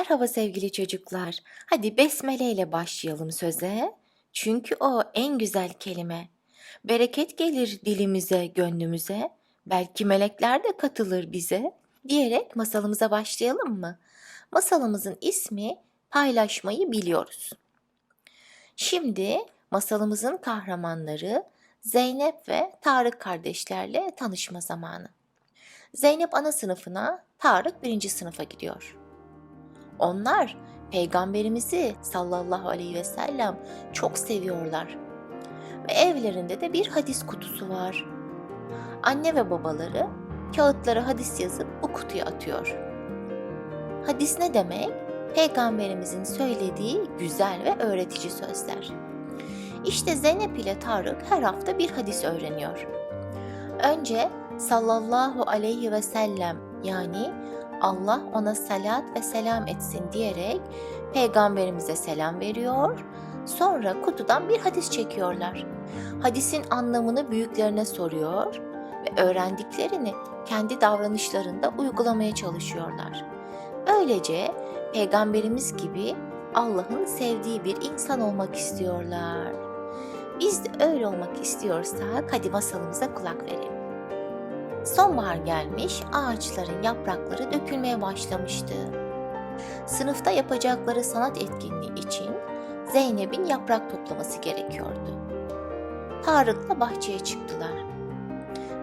Merhaba sevgili çocuklar. Hadi besmele ile başlayalım söze. Çünkü o en güzel kelime. Bereket gelir dilimize, gönlümüze. Belki melekler de katılır bize. Diyerek masalımıza başlayalım mı? Masalımızın ismi Paylaşmayı Biliyoruz. Şimdi masalımızın kahramanları Zeynep ve Tarık kardeşlerle tanışma zamanı. Zeynep ana sınıfına, Tarık birinci sınıfa gidiyor. Onlar peygamberimizi sallallahu aleyhi ve sellem çok seviyorlar. Ve evlerinde de bir hadis kutusu var. Anne ve babaları kağıtlara hadis yazıp bu kutuya atıyor. Hadis ne demek? Peygamberimizin söylediği güzel ve öğretici sözler. İşte Zeynep ile Tarık her hafta bir hadis öğreniyor. Önce sallallahu aleyhi ve sellem yani Allah ona salat ve selam etsin diyerek peygamberimize selam veriyor. Sonra kutudan bir hadis çekiyorlar. Hadisin anlamını büyüklerine soruyor ve öğrendiklerini kendi davranışlarında uygulamaya çalışıyorlar. Böylece peygamberimiz gibi Allah'ın sevdiği bir insan olmak istiyorlar. Biz de öyle olmak istiyorsak hadi masalımıza kulak verelim. Sonbahar gelmiş, ağaçların yaprakları dökülmeye başlamıştı. Sınıfta yapacakları sanat etkinliği için Zeynep'in yaprak toplaması gerekiyordu. Tarık'la bahçeye çıktılar.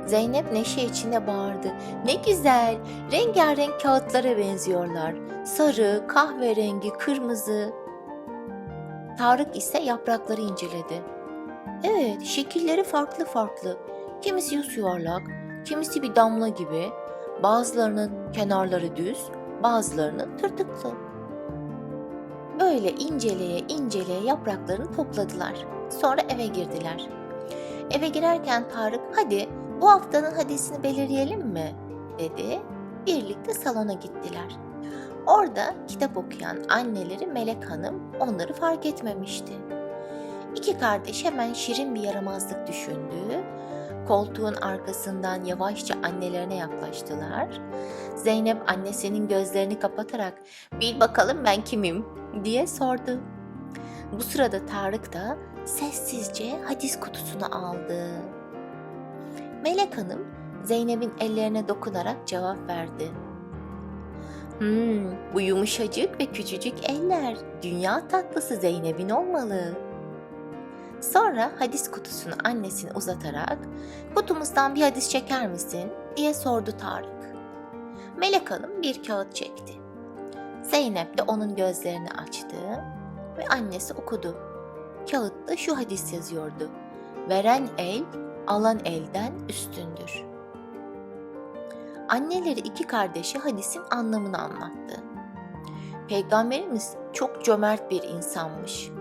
Zeynep neşe içinde bağırdı. Ne güzel, rengarenk kağıtlara benziyorlar. Sarı, kahverengi, kırmızı. Tarık ise yaprakları inceledi. Evet, şekilleri farklı farklı. Kimisi yuvarlak, kimisi bir damla gibi, bazılarının kenarları düz, bazılarının tırtıklı. Böyle inceleye inceleye yapraklarını topladılar. Sonra eve girdiler. Eve girerken Tarık hadi bu haftanın hadisini belirleyelim mi? dedi. Birlikte salona gittiler. Orada kitap okuyan anneleri Melek Hanım onları fark etmemişti. İki kardeş hemen şirin bir yaramazlık düşündü koltuğun arkasından yavaşça annelerine yaklaştılar. Zeynep annesinin gözlerini kapatarak bil bakalım ben kimim diye sordu. Bu sırada Tarık da sessizce hadis kutusunu aldı. Melek Hanım Zeynep'in ellerine dokunarak cevap verdi. Hmm, bu yumuşacık ve küçücük eller dünya tatlısı Zeynep'in olmalı.'' Sonra hadis kutusunu annesine uzatarak kutumuzdan bir hadis çeker misin diye sordu Tarık. Melek Hanım bir kağıt çekti. Zeynep de onun gözlerini açtı ve annesi okudu. Kağıtta şu hadis yazıyordu. Veren el, alan elden üstündür. Anneleri iki kardeşi hadisin anlamını anlattı. Peygamberimiz çok cömert bir insanmış.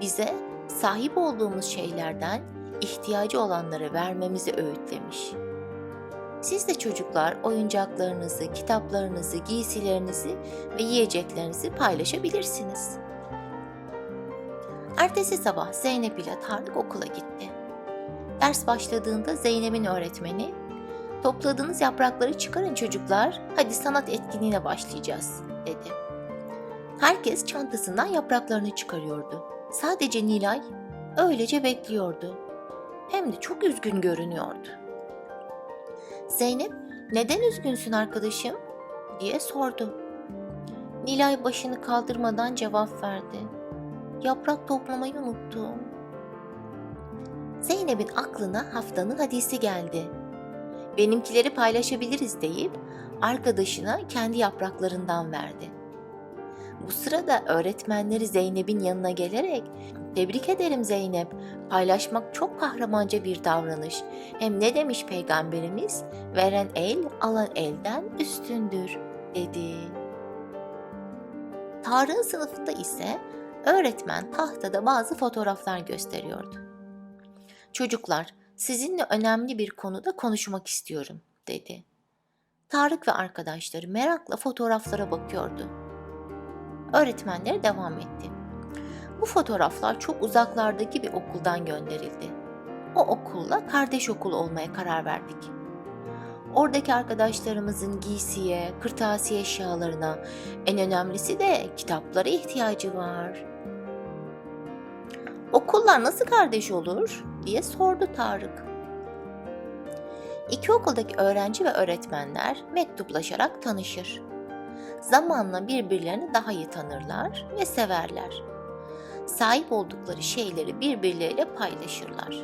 Bize sahip olduğumuz şeylerden ihtiyacı olanlara vermemizi öğütlemiş. Siz de çocuklar oyuncaklarınızı, kitaplarınızı, giysilerinizi ve yiyeceklerinizi paylaşabilirsiniz. Ertesi sabah Zeynep ile Tarık okula gitti. Ders başladığında Zeynep'in öğretmeni, topladığınız yaprakları çıkarın çocuklar, hadi sanat etkinliğine başlayacağız, dedi. Herkes çantasından yapraklarını çıkarıyordu. Sadece Nilay öylece bekliyordu. Hem de çok üzgün görünüyordu. Zeynep, neden üzgünsün arkadaşım? diye sordu. Nilay başını kaldırmadan cevap verdi. Yaprak toplamayı unuttum. Zeynep'in aklına haftanın hadisi geldi. Benimkileri paylaşabiliriz deyip arkadaşına kendi yapraklarından verdi. Bu sırada öğretmenleri Zeynep'in yanına gelerek "Tebrik ederim Zeynep. Paylaşmak çok kahramanca bir davranış. Hem ne demiş peygamberimiz? Veren el, alan elden üstündür." dedi. Tarık'ın sınıfında ise öğretmen tahtada bazı fotoğraflar gösteriyordu. Çocuklar, sizinle önemli bir konuda konuşmak istiyorum, dedi. Tarık ve arkadaşları merakla fotoğraflara bakıyordu. Öğretmenleri devam etti. Bu fotoğraflar çok uzaklardaki bir okuldan gönderildi. O okulla kardeş okul olmaya karar verdik. Oradaki arkadaşlarımızın giysiye, kırtasiye eşyalarına, en önemlisi de kitaplara ihtiyacı var. Okullar nasıl kardeş olur diye sordu Tarık. İki okuldaki öğrenci ve öğretmenler mektuplaşarak tanışır. Zamanla birbirlerini daha iyi tanırlar ve severler. Sahip oldukları şeyleri birbirleriyle paylaşırlar,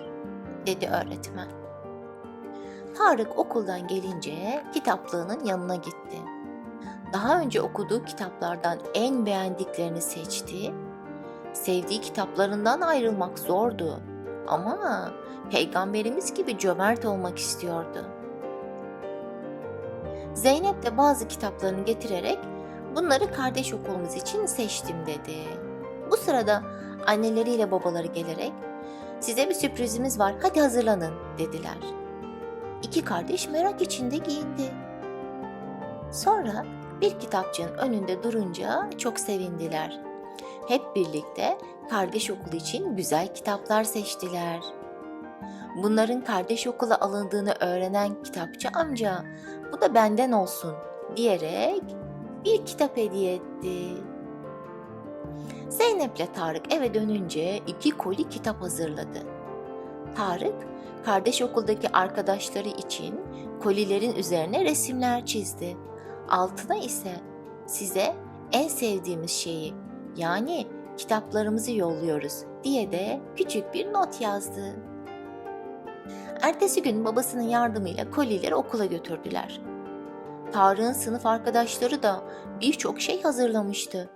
dedi öğretmen. Tarık okuldan gelince kitaplığının yanına gitti. Daha önce okuduğu kitaplardan en beğendiklerini seçti. Sevdiği kitaplarından ayrılmak zordu ama peygamberimiz gibi cömert olmak istiyordu. Zeynep de bazı kitaplarını getirerek bunları kardeş okulumuz için seçtim dedi. Bu sırada anneleriyle babaları gelerek size bir sürprizimiz var hadi hazırlanın dediler. İki kardeş merak içinde giyindi. Sonra bir kitapçığın önünde durunca çok sevindiler. Hep birlikte kardeş okulu için güzel kitaplar seçtiler. Bunların kardeş okula alındığını öğrenen kitapçı amca bu da benden olsun diyerek bir kitap hediye etti. Zeynep'le Tarık eve dönünce iki koli kitap hazırladı. Tarık, kardeş okuldaki arkadaşları için kolilerin üzerine resimler çizdi. Altına ise size en sevdiğimiz şeyi yani kitaplarımızı yolluyoruz diye de küçük bir not yazdı. Ertesi gün babasının yardımıyla kolileri okula götürdüler. Tarık'ın sınıf arkadaşları da birçok şey hazırlamıştı.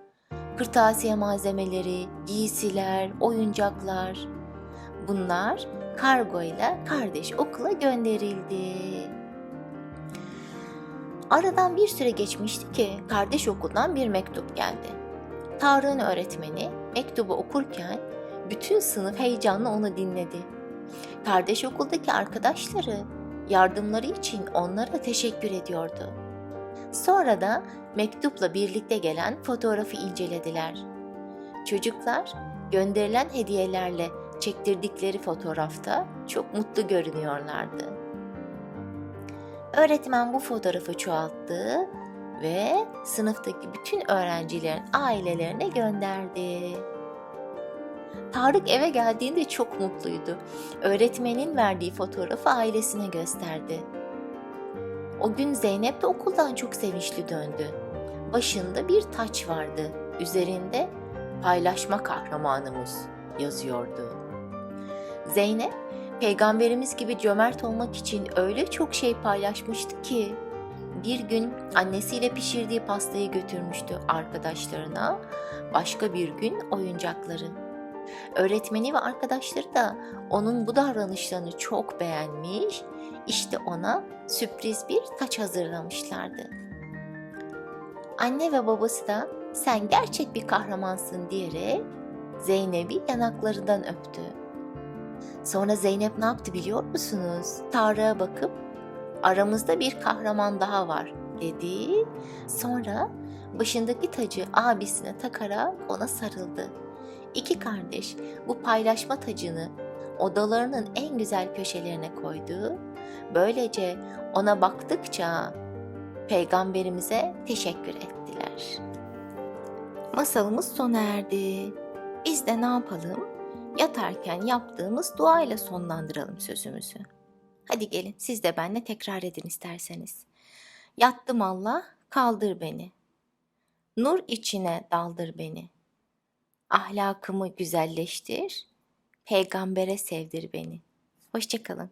Kırtasiye malzemeleri, giysiler, oyuncaklar. Bunlar kargo ile kardeş okula gönderildi. Aradan bir süre geçmişti ki kardeş okuldan bir mektup geldi. Tarık'ın öğretmeni mektubu okurken bütün sınıf heyecanla onu dinledi. Kardeş okuldaki arkadaşları yardımları için onlara teşekkür ediyordu. Sonra da mektupla birlikte gelen fotoğrafı incelediler. Çocuklar gönderilen hediyelerle çektirdikleri fotoğrafta çok mutlu görünüyorlardı. Öğretmen bu fotoğrafı çoğalttı ve sınıftaki bütün öğrencilerin ailelerine gönderdi. Tarık eve geldiğinde çok mutluydu. Öğretmenin verdiği fotoğrafı ailesine gösterdi. O gün Zeynep de okuldan çok sevinçli döndü. Başında bir taç vardı. Üzerinde paylaşma kahramanımız yazıyordu. Zeynep, peygamberimiz gibi cömert olmak için öyle çok şey paylaşmıştı ki bir gün annesiyle pişirdiği pastayı götürmüştü arkadaşlarına, başka bir gün oyuncakları. Öğretmeni ve arkadaşları da onun bu davranışlarını çok beğenmiş, işte ona sürpriz bir taç hazırlamışlardı. Anne ve babası da sen gerçek bir kahramansın diyerek Zeynep'i yanaklarından öptü. Sonra Zeynep ne yaptı biliyor musunuz? Tarık'a bakıp aramızda bir kahraman daha var dedi. Sonra başındaki tacı abisine takarak ona sarıldı. İki kardeş bu paylaşma tacını odalarının en güzel köşelerine koydu. Böylece ona baktıkça peygamberimize teşekkür ettiler. Masalımız sona erdi. Biz de ne yapalım? Yatarken yaptığımız duayla sonlandıralım sözümüzü. Hadi gelin siz de benimle tekrar edin isterseniz. Yattım Allah, kaldır beni. Nur içine daldır beni. Ahlakımı güzelleştir, peygambere sevdir beni. Hoşçakalın.